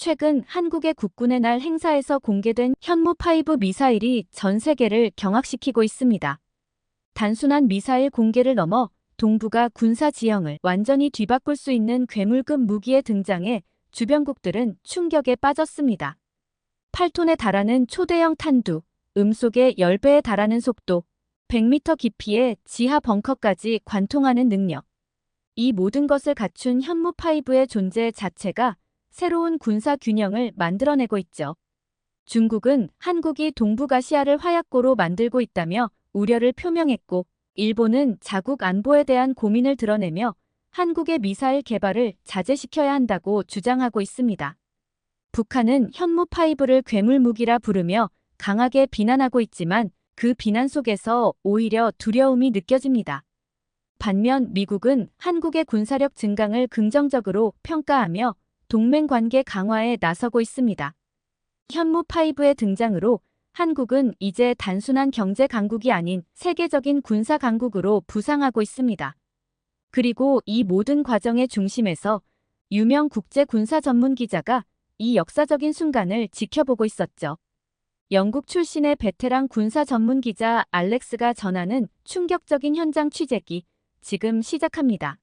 최근 한국의 국군의 날 행사에서 공개된 현무5 미사일이 전 세계를 경악시키고 있습니다. 단순한 미사일 공개를 넘어 동북아 군사 지형을 완전히 뒤바꿀 수 있는 괴물급 무기의 등장에 주변국들은 충격에 빠졌습니다. 8톤에 달하는 초대형 탄두, 음속의 10배에 달하는 속도, 100m 깊이의 지하 벙커까지 관통하는 능력. 이 모든 것을 갖춘 현무5의 존재 자체가 새로운 군사 균형을 만들어내고 있죠. 중국은 한국이 동북아시아를 화약고로 만들고 있다며 우려를 표명했고, 일본은 자국 안보에 대한 고민을 드러내며 한국의 미사일 개발을 자제시켜야 한다고 주장하고 있습니다. 북한은 현무5를 괴물무기라 부르며 강하게 비난하고 있지만 그 비난 속에서 오히려 두려움이 느껴집니다. 반면 미국은 한국의 군사력 증강을 긍정적으로 평가하며 동맹 관계 강화에 나서고 있습니다. 현무5의 등장으로 한국은 이제 단순한 경제 강국이 아닌 세계적인 군사 강국으로 부상하고 있습니다. 그리고 이 모든 과정의 중심에서 유명 국제 군사 전문 기자가 이 역사적인 순간을 지켜보고 있었죠. 영국 출신의 베테랑 군사 전문 기자 알렉스가 전하는 충격적인 현장 취재기 지금 시작합니다.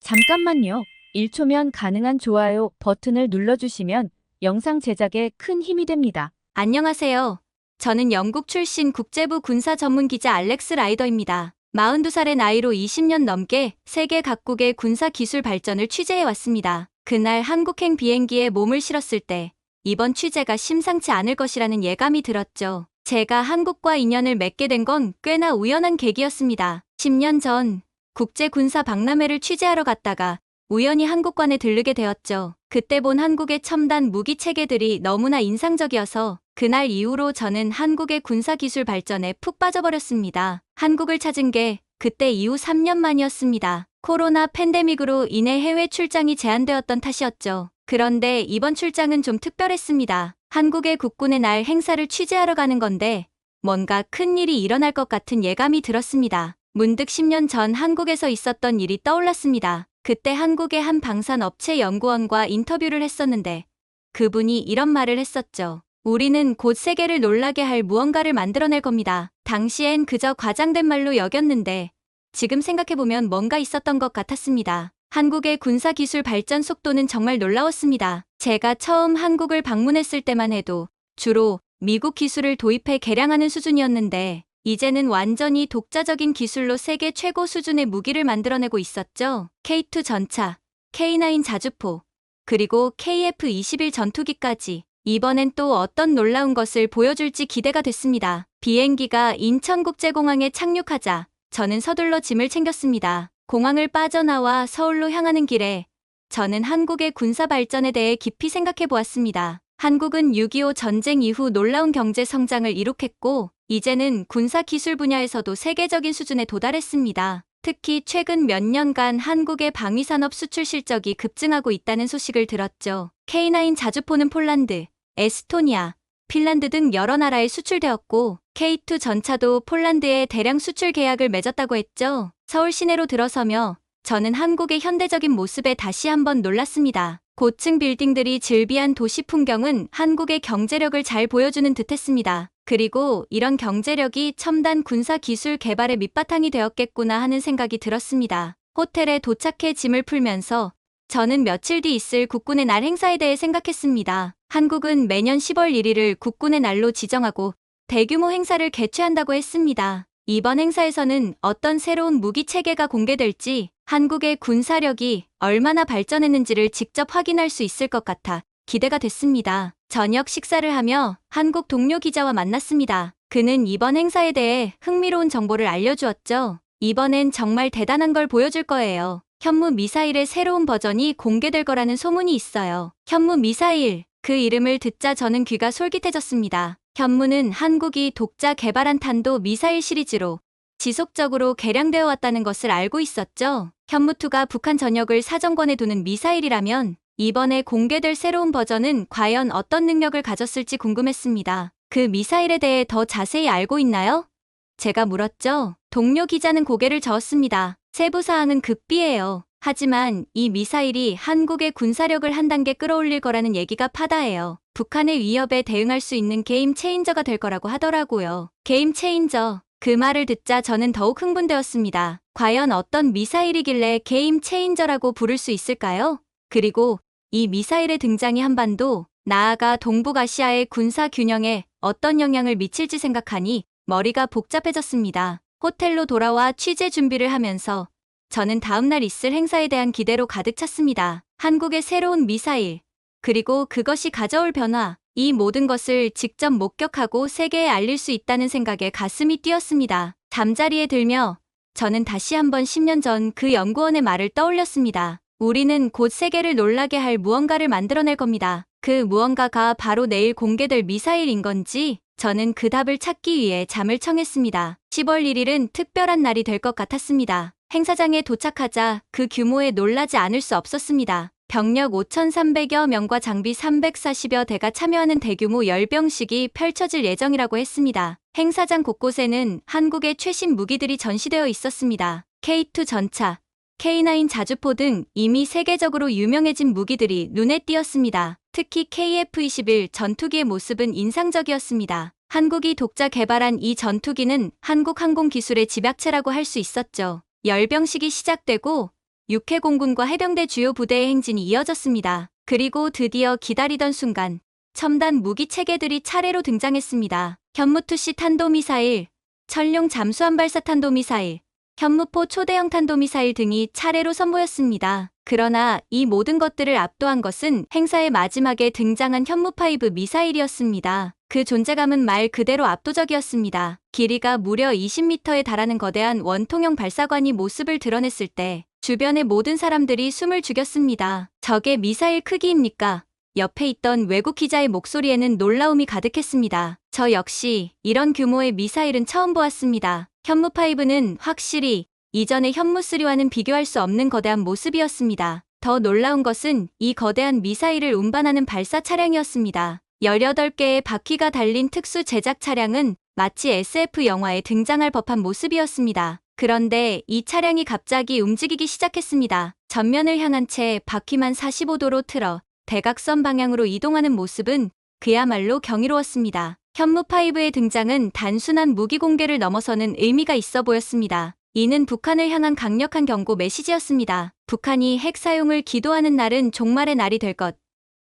잠깐만요. 1초면 가능한 좋아요 버튼을 눌러주시면 영상 제작에 큰 힘이 됩니다. 안녕하세요. 저는 영국 출신 국제부 군사 전문 기자 알렉스 라이더입니다. 42살의 나이로 20년 넘게 세계 각국의 군사 기술 발전을 취재해 왔습니다. 그날 한국행 비행기에 몸을 실었을 때 이번 취재가 심상치 않을 것이라는 예감이 들었죠. 제가 한국과 인연을 맺게 된 건 꽤나 우연한 계기였습니다. 10년 전 국제 군사 박람회를 취재하러 갔다가 우연히 한국관에 들르게 되었죠. 그때 본 한국의 첨단 무기 체계들이 너무나 인상적이어서 그날 이후로 저는 한국의 군사기술 발전에 푹 빠져버렸습니다. 한국을 찾은 게 그때 이후 3년 만이었습니다. 코로나 팬데믹으로 인해 해외 출장이 제한되었던 탓이었죠. 그런데 이번 출장은 좀 특별했습니다. 한국의 국군의 날 행사를 취재하러 가는 건데 뭔가 큰 일이 일어날 것 같은 예감이 들었습니다. 문득 10년 전 한국에서 있었던 일이 떠올랐습니다. 그때 한국의 한 방산 업체 연구원과 인터뷰를 했었는데 그분이 이런 말을 했었죠. 우리는 곧 세계를 놀라게 할 무언가를 만들어낼 겁니다. 당시엔 그저 과장된 말로 여겼는데 지금 생각해보면 뭔가 있었던 것 같았습니다. 한국의 군사 기술 발전 속도는 정말 놀라웠습니다. 제가 처음 한국을 방문했을 때만 해도 주로 미국 기술을 도입해 개량하는 수준이었는데 이제는 완전히 독자적인 기술로 세계 최고 수준의 무기를 만들어내고 있었죠. K2 전차, K9 자주포, 그리고 KF-21 전투기까지 이번엔 또 어떤 놀라운 것을 보여줄지 기대가 됐습니다. 비행기가 인천국제공항에 착륙하자 저는 서둘러 짐을 챙겼습니다. 공항을 빠져나와 서울로 향하는 길에 저는 한국의 군사 발전에 대해 깊이 생각해 보았습니다. 한국은 6.25 전쟁 이후 놀라운 경제 성장을 이룩했고 이제는 군사 기술 분야에서도 세계적인 수준에 도달했습니다. 특히 최근 몇 년간 한국의 방위산업 수출 실적이 급증하고 있다는 소식을 들었죠. K9 자주포는 폴란드, 에스토니아, 핀란드 등 여러 나라에 수출되었고 K2 전차도 폴란드에 대량 수출 계약을 맺었다고 했죠. 서울 시내로 들어서며 저는 한국의 현대적인 모습에 다시 한번 놀랐습니다. 고층 빌딩들이 즐비한 도시 풍경은 한국의 경제력을 잘 보여주는 듯 했습니다. 그리고 이런 경제력이 첨단 군사 기술 개발의 밑바탕이 되었겠구나 하는 생각이 들었습니다. 호텔에 도착해 짐을 풀면서 저는 며칠 뒤 있을 국군의 날 행사에 대해 생각했습니다. 한국은 매년 10월 1일을 국군의 날로 지정하고 대규모 행사를 개최한다고 했습니다. 이번 행사에서는 어떤 새로운 무기 체계가 공개될지 한국의 군사력이 얼마나 발전했는지를 직접 확인할 수 있을 것 같아 기대가 됐습니다. 저녁 식사를 하며 한국 동료 기자와 만났습니다. 그는 이번 행사에 대해 흥미로운 정보를 알려주었죠. 이번엔 정말 대단한 걸 보여줄 거예요. 현무 미사일의 새로운 버전이 공개될 거라는 소문이 있어요. 현무 미사일. 그 이름을 듣자 저는 귀가 솔깃해졌습니다. 현무는 한국이 독자 개발한 탄도 미사일 시리즈로 지속적으로 개량되어 왔다는 것을 알고 있었죠. 현무2가 북한 전역을 사정권에 두는 미사일이라면 이번에 공개될 새로운 버전은 과연 어떤 능력을 가졌을지 궁금했습니다. 그 미사일에 대해 더 자세히 알고 있나요? 제가 물었죠. 동료 기자는 고개를 저었습니다. 세부 사항은 급비예요. 하지만 이 미사일이 한국의 군사력을 한 단계 끌어올릴 거라는 얘기가 파다해요. 북한의 위협에 대응할 수 있는 게임 체인저가 될 거라고 하더라고요. 게임 체인저. 그 말을 듣자 저는 더욱 흥분되었습니다. 과연 어떤 미사일이길래 게임 체인저라고 부를 수 있을까요? 그리고 이 미사일의 등장이 한반도, 나아가 동북아시아의 군사 균형에 어떤 영향을 미칠지 생각하니 머리가 복잡해졌습니다. 호텔로 돌아와 취재 준비를 하면서 저는 다음날 있을 행사에 대한 기대로 가득 찼습니다. 한국의 새로운 미사일, 그리고 그것이 가져올 변화, 이 모든 것을 직접 목격하고 세계에 알릴 수 있다는 생각에 가슴이 뛰었습니다. 잠자리에 들며 저는 다시 한번 10년 전 그 연구원의 말을 떠올렸습니다. 우리는 곧 세계를 놀라게 할 무언가를 만들어낼 겁니다. 그 무언가가 바로 내일 공개될 미사일인 건지 저는 그 답을 찾기 위해 잠을 청했습니다. 10월 1일은 특별한 날이 될 것 같았습니다. 행사장에 도착하자 그 규모에 놀라지 않을 수 없었습니다. 병력 5,300여 명과 장비 340여 대가 참여하는 대규모 열병식이 펼쳐질 예정이라고 했습니다. 행사장 곳곳에는 한국의 최신 무기들이 전시되어 있었습니다. K2 전차, K9 자주포 등 이미 세계적으로 유명해진 무기들이 눈에 띄었습니다. 특히 KF-21 전투기의 모습은 인상적이었습니다. 한국이 독자 개발한 이 전투기는 한국 항공 기술의 집약체라고 할 수 있었죠. 열병식이 시작되고 육해 공군과 해병대 주요 부대의 행진이 이어졌습니다. 그리고 드디어 기다리던 순간 첨단 무기 체계들이 차례로 등장했습니다. 현무투시 탄도미사일, 천룡 잠수함 발사 탄도미사일, 현무포 초대형 탄도미사일 등이 차례로 선보였습니다. 그러나 이 모든 것들을 압도한 것은 행사의 마지막에 등장한 현무5 미사일이었습니다. 그 존재감은 말 그대로 압도적이었습니다. 길이가 무려 20m에 달하는 거대한 원통형 발사관이 모습을 드러냈을 때 주변의 모든 사람들이 숨을 죽였습니다. 저게 미사일 크기입니까? 옆에 있던 외국 기자의 목소리에는 놀라움이 가득했습니다. 저 역시 이런 규모의 미사일은 처음 보았습니다. 현무5는 확실히 이전의 현무3와는 비교할 수 없는 거대한 모습이었습니다. 더 놀라운 것은 이 거대한 미사일을 운반하는 발사 차량이었습니다. 18개의 바퀴가 달린 특수 제작 차량은 마치 SF 영화에 등장할 법한 모습이었습니다. 그런데 이 차량이 갑자기 움직이기 시작했습니다. 전면을 향한 채 바퀴만 45도로 틀어 대각선 방향으로 이동하는 모습은 그야말로 경이로웠습니다. 현무5의 등장은 단순한 무기 공개를 넘어서는 의미가 있어 보였습니다. 이는 북한을 향한 강력한 경고 메시지였습니다. 북한이 핵 사용을 기도하는 날은 종말의 날이 될 것.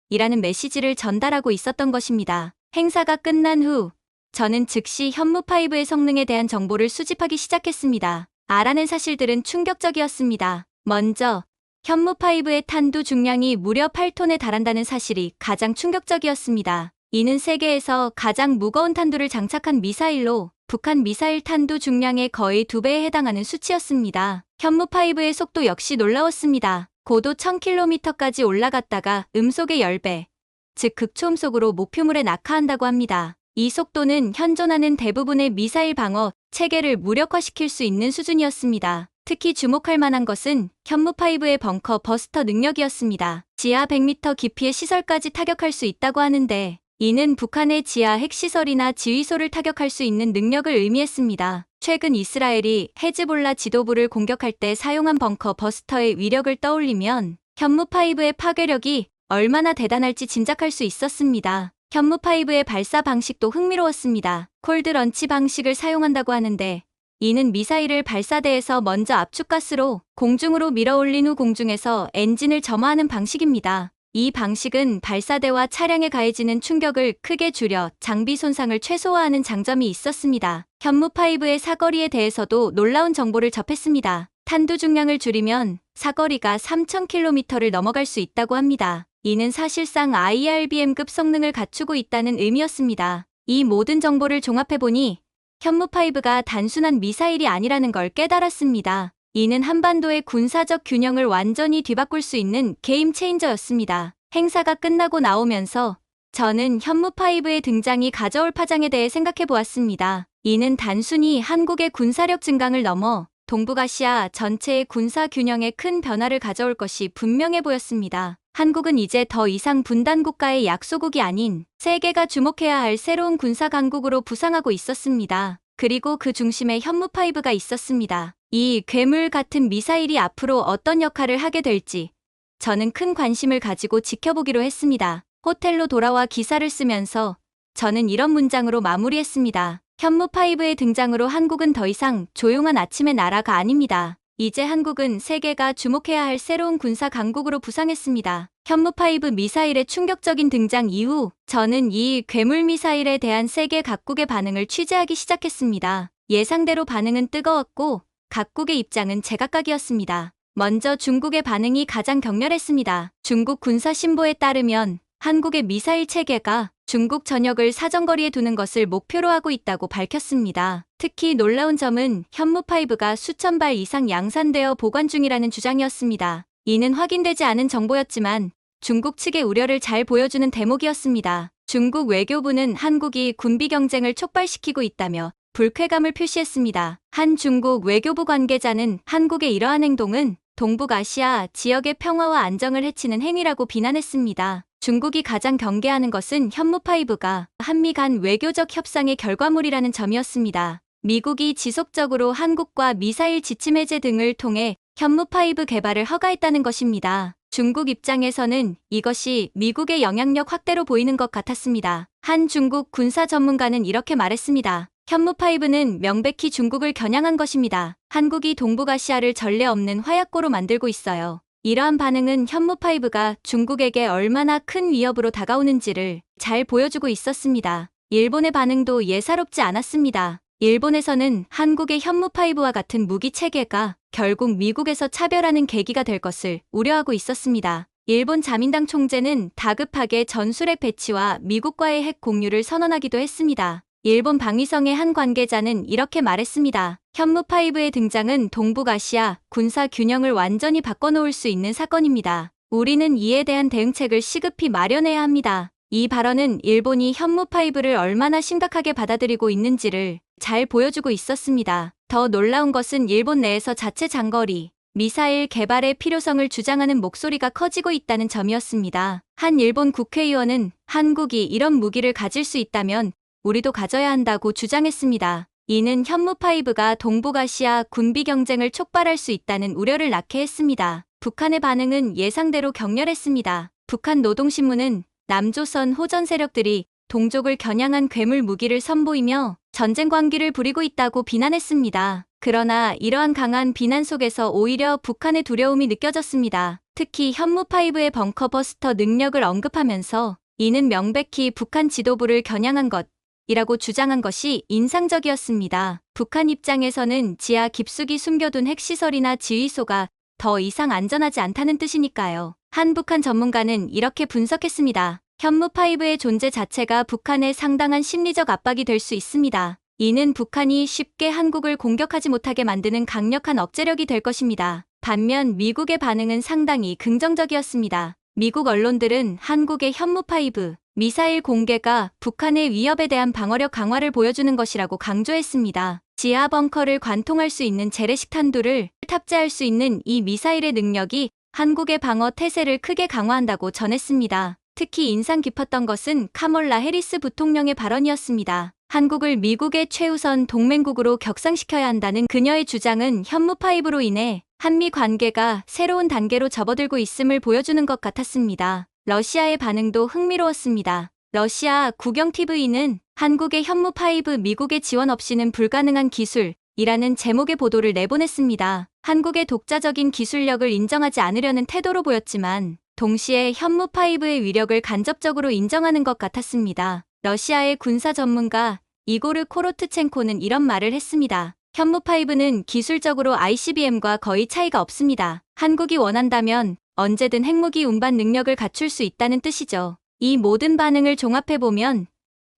이라는 메시지를 전달하고 있었던 것입니다. 행사가 끝난 후 저는 즉시 현무5의 성능에 대한 정보를 수집하기 시작했습니다. 알아낸 사실들은 충격적이었습니다. 먼저 현무5의 탄두 중량이 무려 8톤에 달한다는 사실이 가장 충격적이었습니다. 이는 세계에서 가장 무거운 탄두를 장착한 미사일로 북한 미사일 탄두 중량의 거의 두 배에 해당하는 수치였습니다. 현무5의 속도 역시 놀라웠습니다. 고도 1000km까지 올라갔다가 음속의 10배, 즉 극초음속으로 목표물에 낙하한다고 합니다. 이 속도는 현존하는 대부분의 미사일 방어 체계를 무력화시킬 수 있는 수준이었습니다. 특히 주목할 만한 것은 현무5의 벙커 버스터 능력이었습니다. 지하 100m 깊이의 시설까지 타격할 수 있다고 하는데 이는 북한의 지하 핵시설이나 지휘소를 타격할 수 있는 능력을 의미했습니다. 최근 이스라엘이 헤즈볼라 지도부를 공격할 때 사용한 벙커 버스터의 위력을 떠올리면 현무5의 파괴력이 얼마나 대단할지 짐작할 수 있었습니다. 현무5의 발사 방식도 흥미로웠습니다. 콜드 런치 방식을 사용한다고 하는데 이는 미사일을 발사대에서 먼저 압축가스로 공중으로 밀어올린 후 공중에서 엔진을 점화하는 방식입니다. 이 방식은 발사대와 차량에 가해지는 충격을 크게 줄여 장비 손상을 최소화하는 장점이 있었습니다. 현무5의 사거리에 대해서도 놀라운 정보를 접했습니다. 탄두 중량을 줄이면 사거리가 3,000km를 넘어갈 수 있다고 합니다. 이는 사실상 IRBM급 성능을 갖추고 있다는 의미였습니다. 이 모든 정보를 종합해보니 현무5가 단순한 미사일이 아니라는 걸 깨달았습니다. 이는 한반도의 군사적 균형을 완전히 뒤바꿀 수 있는 게임 체인저였습니다. 행사가 끝나고 나오면서 저는 현무5의 등장이 가져올 파장에 대해 생각해 보았습니다. 이는 단순히 한국의 군사력 증강을 넘어 동북아시아 전체의 군사 균형에 큰 변화를 가져올 것이 분명해 보였습니다. 한국은 이제 더 이상 분단 국가의 약소국이 아닌 세계가 주목해야 할 새로운 군사 강국으로 부상하고 있었습니다. 그리고 그 중심에 현무5가 있었습니다. 이 괴물 같은 미사일이 앞으로 어떤 역할을 하게 될지 저는 큰 관심을 가지고 지켜보기로 했습니다. 호텔로 돌아와 기사를 쓰면서 저는 이런 문장으로 마무리했습니다. 현무5의 등장으로 한국은 더 이상 조용한 아침의 나라가 아닙니다. 이제 한국은 세계가 주목해야 할 새로운 군사 강국으로 부상했습니다. 현무5 미사일의 충격적인 등장 이후 저는 이 괴물 미사일에 대한 세계 각국의 반응을 취재하기 시작했습니다. 예상대로 반응은 뜨거웠고 각국의 입장은 제각각이었습니다. 먼저 중국의 반응이 가장 격렬했습니다. 중국 군사 신보에 따르면 한국의 미사일 체계가 중국 전역을 사정거리에 두는 것을 목표로 하고 있다고 밝혔습니다. 특히 놀라운 점은 현무5가 수천 발 이상 양산되어 보관 중이라는 주장이었습니다. 이는 확인되지 않은 정보였지만 중국 측의 우려를 잘 보여주는 대목이었습니다. 중국 외교부는 한국이 군비 경쟁을 촉발시키고 있다며 불쾌감을 표시했습니다. 한 중국 외교부 관계자는 한국의 이러한 행동은 동북아시아 지역의 평화와 안정을 해치는 행위라고 비난했습니다. 중국이 가장 경계하는 것은 현무5가 한미 간 외교적 협상의 결과물이라는 점이었습니다. 미국이 지속적으로 한국과 미사일 지침 해제 등을 통해 현무5 개발을 허가했다는 것입니다. 중국 입장에서는 이것이 미국의 영향력 확대로 보이는 것 같았습니다. 한 중국 군사 전문가는 이렇게 말했습니다. 현무5는 명백히 중국을 겨냥한 것입니다. 한국이 동북아시아를 전례 없는 화약고로 만들고 있어요. 이러한 반응은 현무5가 중국에게 얼마나 큰 위협으로 다가오는지를 잘 보여주고 있었습니다. 일본의 반응도 예사롭지 않았습니다. 일본에서는 한국의 현무5와 같은 무기 체계가 결국 미국에서 차별하는 계기가 될 것을 우려하고 있었습니다. 일본 자민당 총재는 다급하게 전술핵 배치와 미국과의 핵 공유를 선언하기도 했습니다. 일본 방위성의 한 관계자는 이렇게 말했습니다. 현무5의 등장은 동북아시아 군사 균형을 완전히 바꿔놓을 수 있는 사건입니다. 우리는 이에 대한 대응책을 시급히 마련해야 합니다. 이 발언은 일본이 현무5를 얼마나 심각하게 받아들이고 있는지를 잘 보여주고 있었습니다. 더 놀라운 것은 일본 내에서 자체 장거리, 미사일 개발의 필요성을 주장하는 목소리가 커지고 있다는 점이었습니다. 한 일본 국회의원은 한국이 이런 무기를 가질 수 있다면 우리도 가져야 한다고 주장했습니다. 이는 현무5가 동북아시아 군비 경쟁을 촉발할 수 있다는 우려를 낳게 했습니다. 북한의 반응은 예상대로 격렬했습니다. 북한 노동신문은 남조선 호전 세력들이 동족을 겨냥한 괴물 무기를 선보이며 전쟁 광기를 부리고 있다고 비난했습니다. 그러나 이러한 강한 비난 속에서 오히려 북한의 두려움이 느껴졌습니다. 특히 현무5의 벙커 버스터 능력을 언급하면서 이는 명백히 북한 지도부를 겨냥한 것, 이라고 주장한 것이 인상적이었습니다. 북한 입장에서는 지하 깊숙이 숨겨둔 핵시설이나 지휘소가 더 이상 안전하지 않다는 뜻이니까요. 한 북한 전문가는 이렇게 분석했습니다. 현무5의 존재 자체가 북한의 상당한 심리적 압박이 될 수 있습니다. 이는 북한이 쉽게 한국을 공격하지 못하게 만드는 강력한 억제력이 될 것입니다. 반면 미국의 반응은 상당히 긍정적이었습니다. 미국 언론들은 한국의 현무5 미사일 공개가 북한의 위협에 대한 방어력 강화를 보여주는 것이라고 강조했습니다. 지하 벙커를 관통할 수 있는 재래식 탄두를 탑재할 수 있는 이 미사일의 능력이 한국의 방어 태세를 크게 강화한다고 전했습니다. 특히 인상 깊었던 것은 카몰라 해리스 부통령의 발언이었습니다. 한국을 미국의 최우선 동맹국으로 격상시켜야 한다는 그녀의 주장은 현무5로 인해 한미 관계가 새로운 단계로 접어들고 있음을 보여주는 것 같았습니다. 러시아의 반응도 흥미로웠습니다. 러시아 국영TV는 한국의 현무5 미국의 지원 없이는 불가능한 기술이라는 제목의 보도를 내보냈습니다. 한국의 독자적인 기술력을 인정하지 않으려는 태도로 보였지만 동시에 현무5의 위력을 간접적으로 인정하는 것 같았습니다. 러시아의 군사 전문가 이고르 코로트첸코는 이런 말을 했습니다. 현무5는 기술적으로 ICBM과 거의 차이가 없습니다. 한국이 원한다면 언제든 핵무기 운반 능력을 갖출 수 있다는 뜻이죠. 이 모든 반응을 종합해보면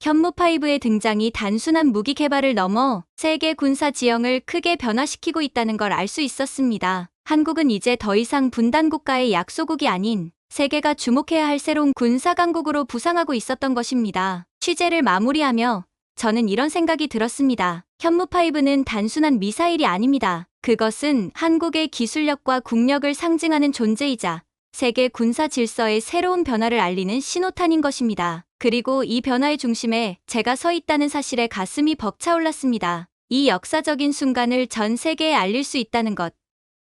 현무5의 등장이 단순한 무기 개발을 넘어 세계 군사 지형을 크게 변화시키고 있다는 걸 알 수 있었습니다. 한국은 이제 더 이상 분단 국가의 약소국이 아닌 세계가 주목해야 할 새로운 군사 강국으로 부상하고 있었던 것입니다. 취재를 마무리하며 저는 이런 생각이 들었습니다. 현무5는 단순한 미사일이 아닙니다. 그것은 한국의 기술력과 국력을 상징하는 존재이자 세계 군사 질서의 새로운 변화를 알리는 신호탄인 것입니다. 그리고 이 변화의 중심에 제가 서 있다는 사실에 가슴이 벅차올랐습니다. 이 역사적인 순간을 전 세계에 알릴 수 있다는 것.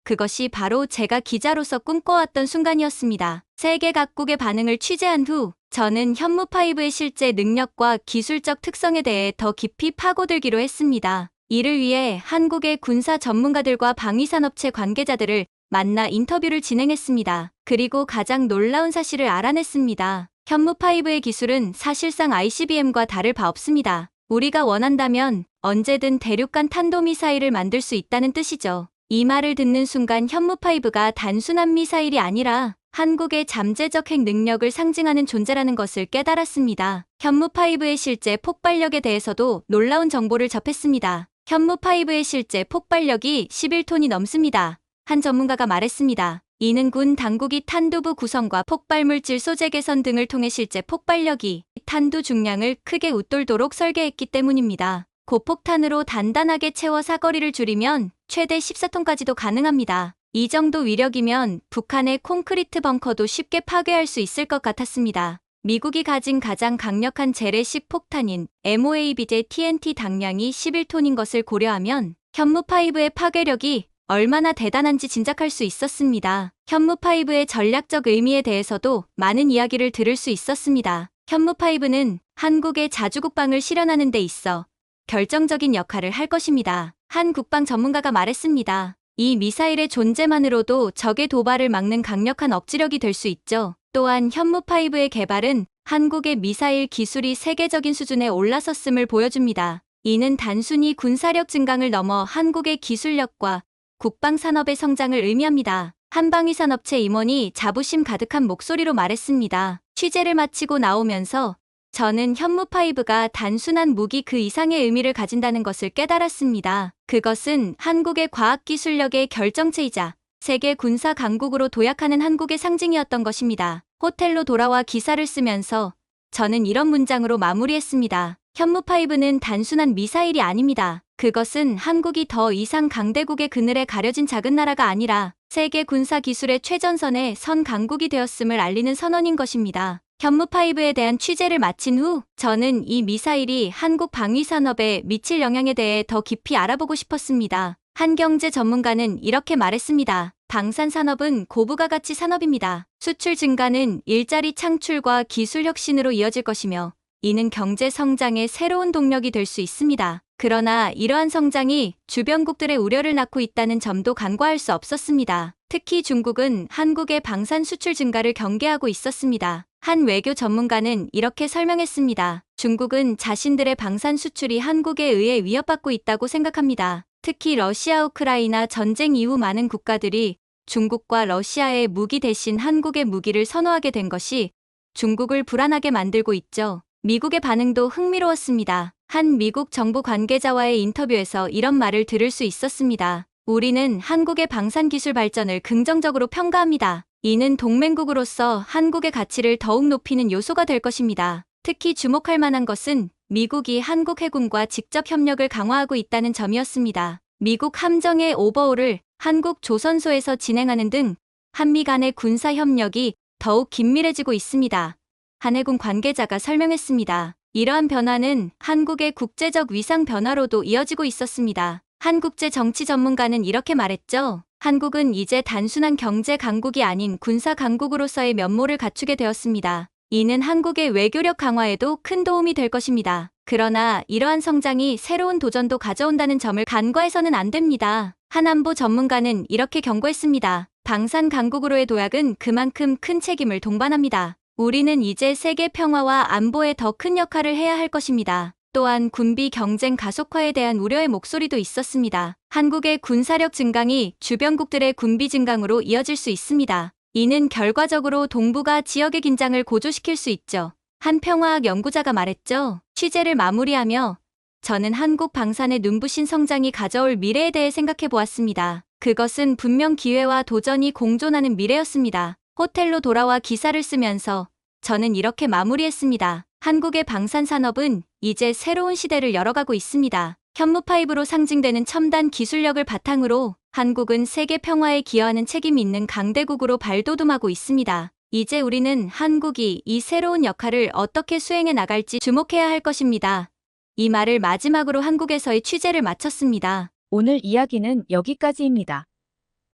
그것이 바로 제가 기자로서 꿈꿔왔던 순간이었습니다. 세계 각국의 반응을 취재한 후 저는 현무5의 실제 능력과 기술적 특성에 대해 더 깊이 파고들기로 했습니다. 이를 위해 한국의 군사 전문가들과 방위산업체 관계자들을 만나 인터뷰를 진행했습니다. 그리고 가장 놀라운 사실을 알아냈습니다. 현무5의 기술은 사실상 ICBM과 다를 바 없습니다. 우리가 원한다면 언제든 대륙간 탄도미사일을 만들 수 있다는 뜻이죠. 이 말을 듣는 순간 현무5가 단순한 미사일이 아니라 한국의 잠재적 핵 능력을 상징하는 존재라는 것을 깨달았습니다. 현무5의 실제 폭발력에 대해서도 놀라운 정보를 접했습니다. 현무5의 실제 폭발력이 11톤이 넘습니다. 한 전문가가 말했습니다. 이는 군 당국이 탄두부 구성과 폭발물질 소재 개선 등을 통해 실제 폭발력이 탄두 중량을 크게 웃돌도록 설계했기 때문입니다. 고폭탄으로 단단하게 채워 사거리를 줄이면 최대 14톤까지도 가능합니다. 이 정도 위력이면 북한의 콘크리트 벙커도 쉽게 파괴할 수 있을 것 같았습니다. 미국이 가진 가장 강력한 재래식 폭탄인 MOAB제 TNT 당량이 11톤인 것을 고려하면 현무5의 파괴력이 얼마나 대단한지 짐작할 수 있었습니다. 현무5의 전략적 의미에 대해서도 많은 이야기를 들을 수 있었습니다. 현무5는 한국의 자주국방을 실현하는 데 있어 결정적인 역할을 할 것입니다. 한 국방 전문가가 말했습니다. 이 미사일의 존재만으로도 적의 도발을 막는 강력한 억지력이 될 수 있죠. 또한 현무5의 개발은 한국의 미사일 기술이 세계적인 수준에 올라섰음을 보여줍니다. 이는 단순히 군사력 증강을 넘어 한국의 기술력과 국방 산업의 성장을 의미합니다. 한방위 산업체 임원이 자부심 가득한 목소리로 말했습니다. 취재를 마치고 나오면서 저는 현무5가 단순한 무기 그 이상의 의미를 가진다는 것을 깨달았습니다. 그것은 한국의 과학기술력의 결정체이자 세계 군사 강국으로 도약하는 한국의 상징이었던 것입니다. 호텔로 돌아와 기사를 쓰면서 저는 이런 문장으로 마무리했습니다. 현무5는 단순한 미사일이 아닙니다. 그것은 한국이 더 이상 강대국의 그늘에 가려진 작은 나라가 아니라 세계 군사 기술의 최전선에 선 강국이 되었음을 알리는 선언인 것입니다. 현무5에 대한 취재를 마친 후 저는 이 미사일이 한국 방위산업에 미칠 영향에 대해 더 깊이 알아보고 싶었습니다. 한 경제 전문가는 이렇게 말했습니다. 방산 산업은 고부가 가치 산업입니다. 수출 증가는 일자리 창출과 기술 혁신으로 이어질 것이며 이는 경제 성장의 새로운 동력이 될 수 있습니다. 그러나 이러한 성장이 주변국들의 우려를 낳고 있다는 점도 간과할 수 없었습니다. 특히 중국은 한국의 방산 수출 증가를 경계하고 있었습니다. 한 외교 전문가는 이렇게 설명했습니다. 중국은 자신들의 방산 수출이 한국에 의해 위협받고 있다고 생각합니다. 특히 러시아 우크라이나 전쟁 이후 많은 국가들이 중국과 러시아의 무기 대신 한국의 무기를 선호하게 된 것이 중국을 불안하게 만들고 있죠. 미국의 반응도 흥미로웠습니다. 한 미국 정부 관계자와의 인터뷰에서 이런 말을 들을 수 있었습니다. 우리는 한국의 방산 기술 발전을 긍정적으로 평가합니다. 이는 동맹국으로서 한국의 가치를 더욱 높이는 요소가 될 것입니다. 특히 주목할 만한 것은 미국이 한국 해군과 직접 협력을 강화하고 있다는 점이었습니다. 미국 함정의 오버홀을 한국 조선소에서 진행하는 등 한미 간의 군사 협력이 더욱 긴밀해지고 있습니다. 한해군 관계자가 설명했습니다. 이러한 변화는 한국의 국제적 위상 변화로도 이어지고 있었습니다. 한 국제 정치 전문가는 이렇게 말했죠. 한국은 이제 단순한 경제 강국이 아닌 군사 강국으로서의 면모를 갖추게 되었습니다. 이는 한국의 외교력 강화에도 큰 도움이 될 것입니다. 그러나 이러한 성장이 새로운 도전도 가져온다는 점을 간과해서는 안 됩니다. 한안보 전문가는 이렇게 경고했습니다. 방산 강국으로의 도약은 그만큼 큰 책임을 동반합니다. 우리는 이제 세계 평화와 안보에 더 큰 역할을 해야 할 것입니다. 또한 군비 경쟁 가속화에 대한 우려의 목소리도 있었습니다. 한국의 군사력 증강이 주변국들의 군비 증강으로 이어질 수 있습니다. 이는 결과적으로 동북아 지역의 긴장을 고조시킬 수 있죠. 한 평화학 연구자가 말했죠. 취재를 마무리하며 저는 한국 방산의 눈부신 성장이 가져올 미래에 대해 생각해 보았습니다. 그것은 분명 기회와 도전이 공존하는 미래였습니다. 호텔로 돌아와 기사를 쓰면서 저는 이렇게 마무리했습니다. 한국의 방산 산업은 이제 새로운 시대를 열어가고 있습니다. 현무5로 상징되는 첨단 기술력을 바탕으로 한국은 세계 평화에 기여하는 책임 있는 강대국으로 발돋움하고 있습니다. 이제 우리는 한국이 이 새로운 역할을 어떻게 수행해 나갈지 주목해야 할 것입니다. 이 말을 마지막으로 한국에서의 취재를 마쳤습니다. 오늘 이야기는 여기까지입니다.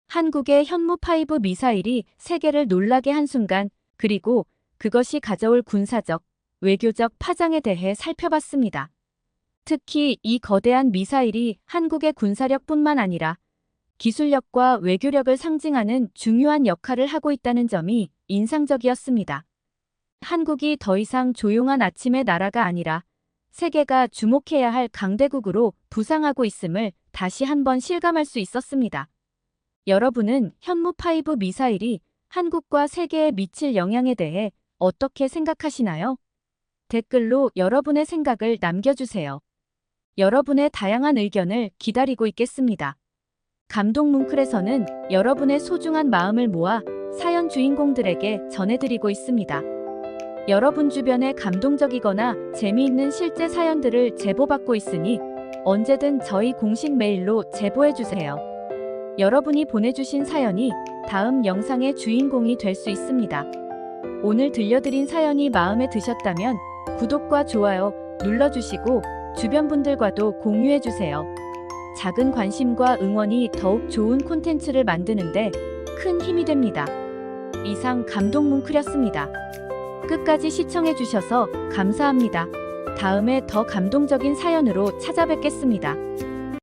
한국의 현무5 미사일이 세계를 놀라게 한 순간, 그리고 그것이 가져올 군사적, 외교적 파장에 대해 살펴봤습니다. 특히 이 거대한 미사일이 한국의 군사력뿐만 아니라 기술력과 외교력을 상징하는 중요한 역할을 하고 있다는 점이 인상적이었습니다. 한국이 더 이상 조용한 아침의 나라가 아니라 세계가 주목해야 할 강대국으로 부상하고 있음을 다시 한번 실감할 수 있었습니다. 여러분은 현무5 미사일이 한국과 세계에 미칠 영향에 대해 어떻게 생각하시나요? 댓글로 여러분의 생각을 남겨주세요. 여러분의 다양한 의견을 기다리고 있겠습니다. 감동 뭉클에서는 여러분의 소중한 마음을 모아 사연 주인공들에게 전해드리고 있습니다. 여러분 주변에 감동적이거나 재미있는 실제 사연들을 제보받고 있으니 언제든 저희 공식 메일로 제보해주세요. 여러분이 보내주신 사연이 다음 영상의 주인공이 될 수 있습니다. 오늘 들려드린 사연이 마음에 드셨다면 구독과 좋아요 눌러주시고 주변 분들과도 공유해주세요. 작은 관심과 응원이 더욱 좋은 콘텐츠를 만드는데 큰 힘이 됩니다. 이상 감동 뭉클이었습니다. 끝까지 시청해주셔서 감사합니다. 다음에 더 감동적인 사연으로 찾아뵙겠습니다.